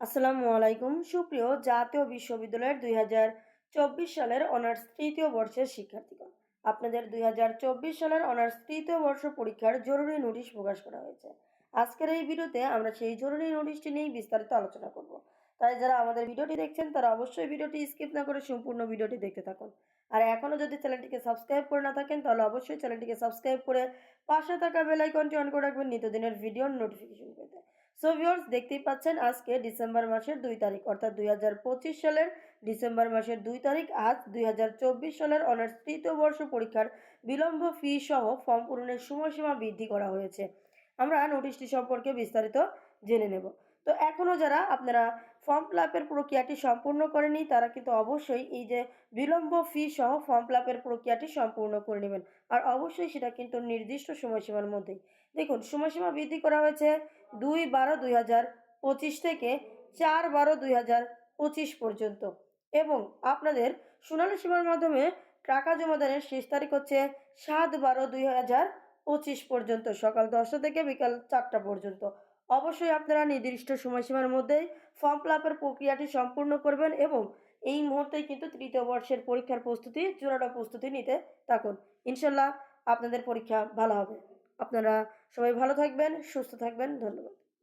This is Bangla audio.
আসসালামু আলাইকুম। সুপ্রিয় জাতীয় বিশ্ববিদ্যালয়ের দুই হাজার চব্বিশ সালের অনার্স তৃতীয় বর্ষের শিক্ষার্থীগণ, আপনাদের দুই হাজার চব্বিশ সালের অনার্স তৃতীয় বর্ষ পরীক্ষার জরুরি নোটিশ প্রকাশ করা হয়েছে। আজকের এই ভিডিওতে আমরা সেই জরুরি নোটিশটি নিয়েই বিস্তারিত আলোচনা করব। তাই যারা আমাদের ভিডিওটি দেখছেন, তারা অবশ্যই ভিডিওটি স্কিপ না করে সম্পূর্ণ ভিডিওটি দেখতে থাকুন। আর এখনও যদি চ্যানেলটিকে সাবস্ক্রাইব করে না থাকেন, তাহলে অবশ্যই চ্যানেলটিকে সাবস্ক্রাইব করে পাশে থাকা বেল আইকনটি অন করে রাখবেন নিত্যদিনের ভিডিওর নোটিফিকেশন পেতে। সো ভিউয়ার্স দেখতেই পাচ্ছেন আজকে ডিসেম্বর মাসের দুই তারিখ, অর্থাৎ দুই হাজার পঁচিশ সালের ডিসেম্বর মাসের দুই তারিখ, আজ দুই হাজার চব্বিশ সালের অনার্স তৃতীয় বর্ষ পরীক্ষার বিলম্ব ফি সহ ফর্ম পূরণের সময়সীমা বৃদ্ধি করা হয়েছে। আমরা নোটিশটি সম্পর্কে বিস্তারিত জেনে নেব। তো এখনও যারা আপনারা ফর্ম ফিল আপের প্রক্রিয়াটি সম্পূর্ণ করেনি, তারা কিন্তু অবশ্যই এই যে বিলম্ব ফি সহ ফর্ম ফিল আপের প্রক্রিয়াটি সম্পূর্ণ করে নেবেন। আর অবশ্যই সেটা কিন্তু নির্দিষ্ট সময়সীমার মধ্যেই। দেখুন, সময়সীমা বৃদ্ধি করা হয়েছে দুই বারো দুই হাজার পঁচিশ থেকে চার বারো দুই হাজার পঁচিশ পর্যন্ত। এবং আপনাদের সোনালী সীমার মাধ্যমে টাকা জমাদানের শেষ তারিখ হচ্ছে সাত বারো দুই হাজার পঁচিশ পর্যন্ত, সকাল দশটা থেকে বিকাল চারটা পর্যন্ত। অবশ্যই আপনারা নির্দিষ্ট সময়সীমার মধ্যেই ফর্ম ফিল প্রক্রিয়াটি সম্পূর্ণ করবেন এবং এই মুহূর্তেই কিন্তু তৃতীয় বর্ষের পরীক্ষার প্রস্তুতি চূড়ান্ত প্রস্তুতি নিতে থাকুন। ইনশাল্লাহ আপনাদের পরীক্ষা ভালো হবে। আপনারা সবাই ভালো থাকবেন, সুস্থ থাকবেন। ধন্যবাদ।